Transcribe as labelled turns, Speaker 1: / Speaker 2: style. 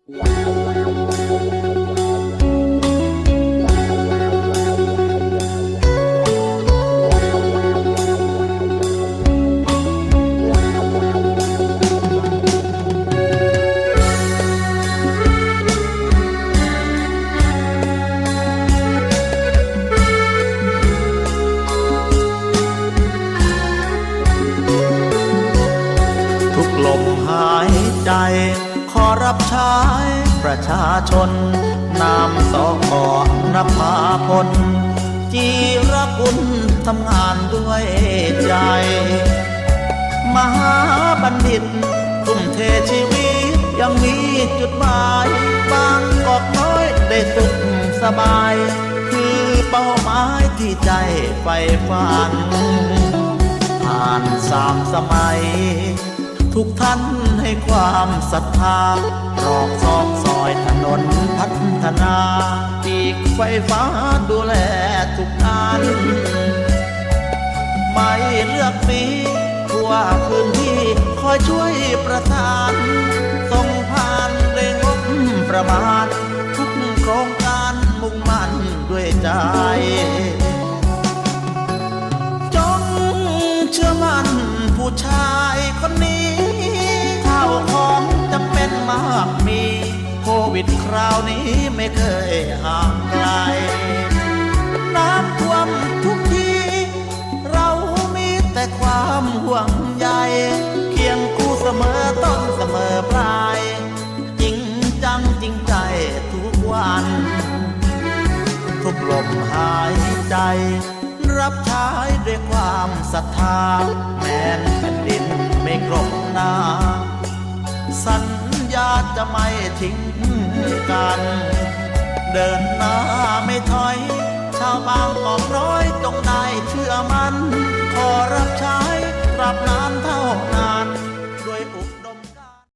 Speaker 1: ทุกลมหายใจ รับใช้ประชาชน นามสอนภาพลจีรกุลทำงานด้วยใจ มหาบัณฑิตทุ่มเทชีวิต ยังมีจุดหมายบางกอกน้อยได้สุขสบาย คือเป้าหมายที่ใจใฝ่ฝันผ่านสามสมัย ทุกท่านให้ความศรัทธารอกซอกซอยถนนพัฒนาปีกไฟฟ้าดูแลทุกด้าน ไม่เลือกสีทั่วพื้นที่คอยช่วยประทานส่งผ่านได้งบประมาณ ทุกโครงการมุ่งมั่นด้วยใจจงเชื่อมั่นผู้ชาย วิดคราวนี้ไม่เคยห่างไกล น้ำท่วมทุกที เรามีแต่ความห่วงใยเคียงคู่เสมอต้นเสมอปลาย จริงจังจริงใจทุกวัน ทุกลมหายใจ รับใช้ด้วยความศรัทธา แม้นแผ่นดินไม่กรบหน้า จะไม่ทิ้งกัน เดินหน้าไม่ถอย ชาวบางกอกน้อย